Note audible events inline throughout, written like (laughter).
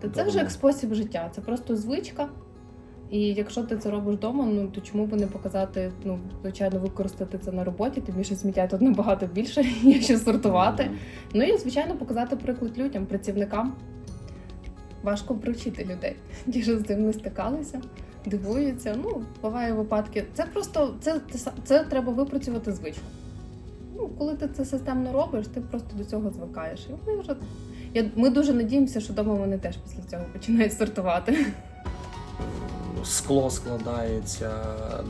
Та це вже як спосіб життя, це просто звичка. І якщо ти це робиш вдома, ну то чому б не показати, ну, звичайно, використати це на роботі, тим більше сміття тут набагато більше, (laughs) є що сортувати. Мгм. Ну і звичайно показати приклад людям, працівникам. Важко привчити людей. (laughs) Ті, що з цим не стикалися, дивуються. Ну, буває випадки. Це просто це, це, це треба випрацювати звичку. Ну, коли ти це системно робиш, ти просто до цього звикаєш. І вони вже. Я, ми дуже надіємося, що вдома вони теж після цього починають сортувати. Скло складається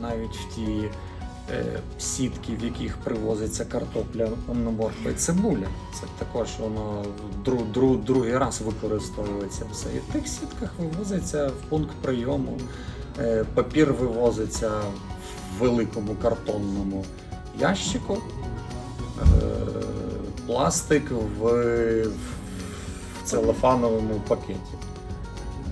навіть в ті е, сітки, в яких привозиться картопля, морква і цибуля. Це також воно дру, дру, другий раз використовується все. І в тих сітках вивозиться в пункт прийому. Е, папір вивозиться в великому картонному ящику. Е, пластик в, в целофановому пакеті.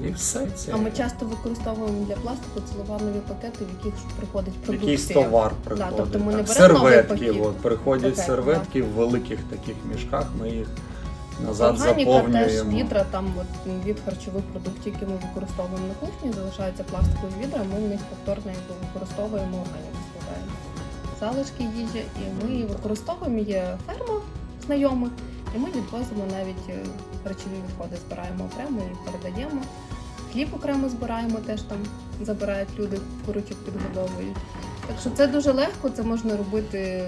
І все це. А ми часто використовуємо для пластику целофанові пакети, в яких приходить продукція. Якийсь товар приходить. тобто ми не так. серветки. От, приходять Пакет, серветки в великих таких мішках, ми їх назад Органіка теж відра, там от від харчових продуктів, які ми використовуємо на кухні, залишаються пластикові відра, ми в них повторно використовуємо органіку складаємо. Залишки їжі, і ми використовуємо є ферма знайомих, і ми відвозимо навіть е, речові відходи, збираємо окремо і передаємо. Хліб окремо збираємо, теж там забирають люди, курочок підгодовують. Так що це дуже легко, це можна робити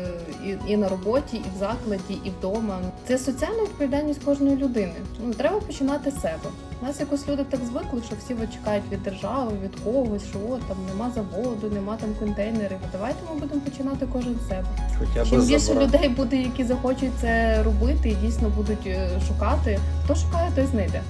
і, і на роботі, і в закладі, і вдома. Це соціальна відповідальність кожної людини. Ну треба починати з себе. У нас якось люди так звикли, що всі чекають від держави, від когось, що там нема заводу, нема там контейнерів. Давайте ми будемо починати кожен з себе. Хоча Чим більше забрати. людей буде, які захочуть це робити і дійсно будуть е, шукати, хто шукає, той знайде.